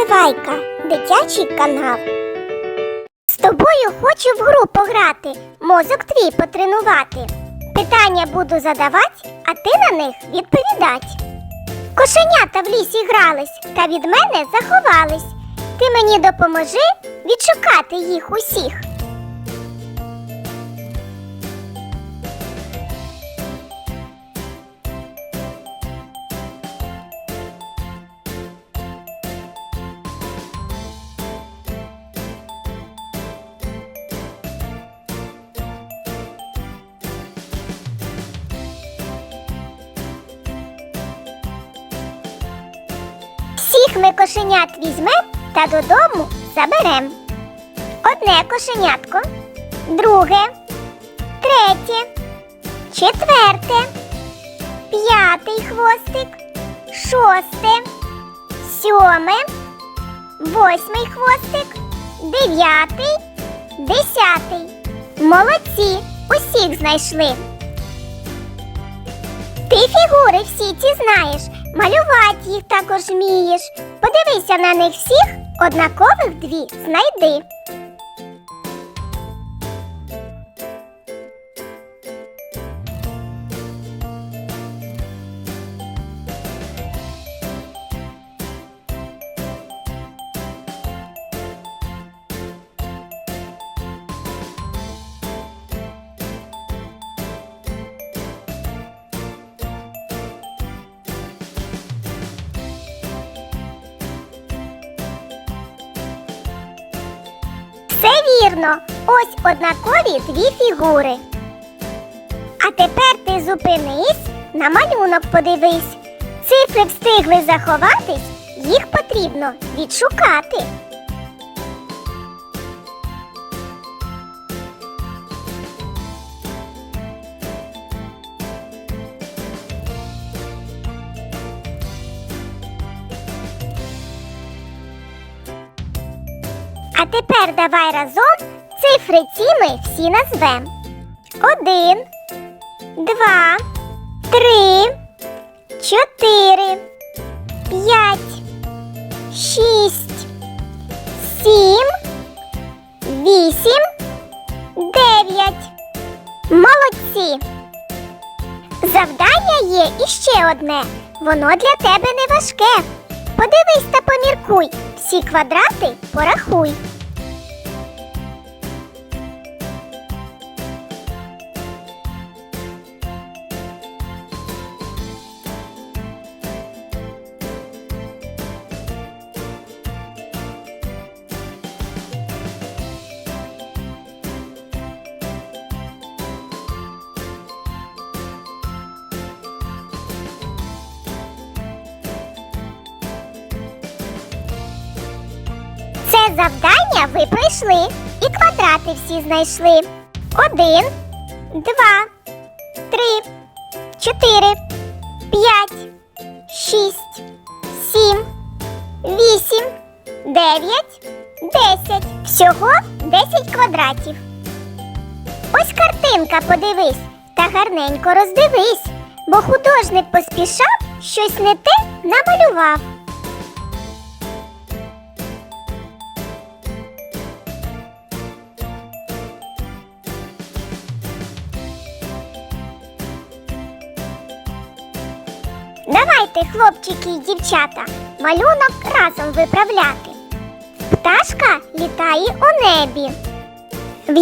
Розвивайка, дитячий канал. З тобою хочу в гру пограти, мозок твій потренувати. Питання буду задавати, а ти на них відповідать. Кошенята в лісі грались та від мене заховались. Ти мені допоможи відшукати їх усіх. Всіх ми кошенят візьмем та додому заберем. Одне кошенятко, друге, третє, четверте, п'ятий хвостик, шосте, сьоме, восьмий хвостик, дев'ятий, десятий. Молодці, усіх знайшли. Ти фігури всі ці знаєш, малювати їх також вмієш. Подивися на них всіх, однакових дві знайди. Все вірно, ось однакові дві фігури. А тепер ти зупинись, на малюнок подивись. Цифри встигли заховатись, їх потрібно відшукати. А тепер давай разом цифри ці ми всі назвем. Один, два, три, чотири, п'ять, шість, сім, вісім, дев'ять. Молодці. Завдання є іще одне. Воно для тебе не важке. Подивись та поміркуй. Всі квадрати порахуй. Завдання ви пройшли і квадрати всі знайшли. Один, два, три, чотири, п'ять, шість, сім, вісім, дев'ять, десять. Всього десять квадратів. Ось картинка, подивись та гарненько роздивись, бо художник поспішав, щось не те намалював. Давайте, хлопчики і дівчата, малюнок разом виправляти. Пташка літає у небі. В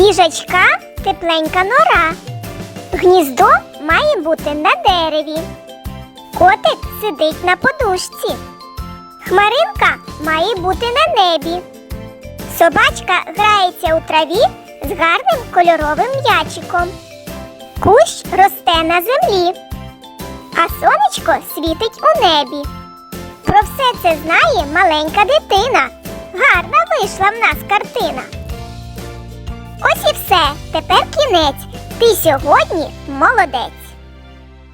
тепленька нора. Гніздо має бути на дереві. Котик сидить на подушці. Хмаринка має бути на небі. Собачка грається у траві з гарним кольоровим м'ячиком. Кущ росте на землі а сонечко світить у небі. Про все це знає маленька дитина. Гарна вийшла в нас картина. Ось і все. Тепер кінець. Ти сьогодні молодець.